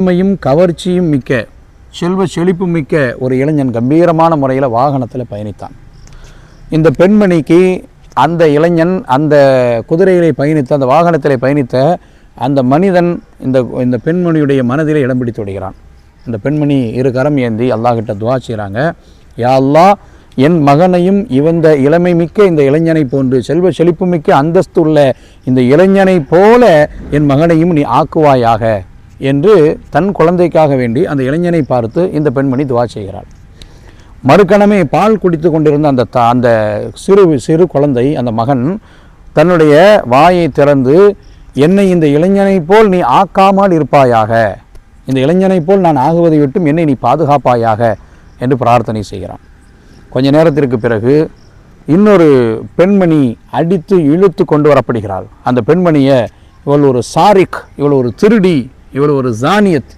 உண்மையும் கவர்ச்சியும் மிக்க செல்வ செழிப்பு மிக்க ஒரு இளைஞன் கம்பீரமான முறையில் வாகனத்தில் பயணித்தான். இந்த பெண்மணிக்கு அந்த இளைஞன் அந்த குதிரையிலே பயணித்த அந்த வாகனத்திலே பயணித்த அந்த மனிதன் இந்த இந்த பெண்மணியுடைய மனதிலே இடம் பிடித்து விடுகிறான். இந்த பெண்மணி இரு கரம் ஏந்தி அல்லாஹிட்ட துவா செய்கிறாங்க யா என் மகனையும் இவந்த இளமை மிக்க இந்த இளைஞனை போன்று செல்வ செழிப்பு மிக்க அந்தஸ்து உள்ள இந்த இளைஞனை போல என் மகனையும் நீ ஆக்குவாயாக. என்று தன் குழந்தைக்காக வேண்டி அந்த இளைஞனை பார்த்து இந்த பெண்மணி துவா செய்கிறாள். மறுக்கணமே பால் குடித்து கொண்டிருந்த அந்த த அந்த சிறு சிறு குழந்தை அந்த மகன் தன்னுடைய வாயை திறந்து என்னை இந்த இளைஞனைப் போல் நீ ஆக்காமல் இருப்பாயாக. இந்த இளைஞனைப் போல் நான் ஆகுவதை விட்டும் என்னை நீ பாதுகாப்பாயாக என்று பிரார்த்தனை செய்கிறான். கொஞ்ச நேரத்திற்கு பிறகு இன்னொரு பெண்மணி அடித்து இழுத்து கொண்டு வரப்படுகிறாள். அந்த பெண்மணியை இவள் ஒரு சாரிக் இவள் ஒரு திருடி இவ்வளோ ஒரு ஜானியத்.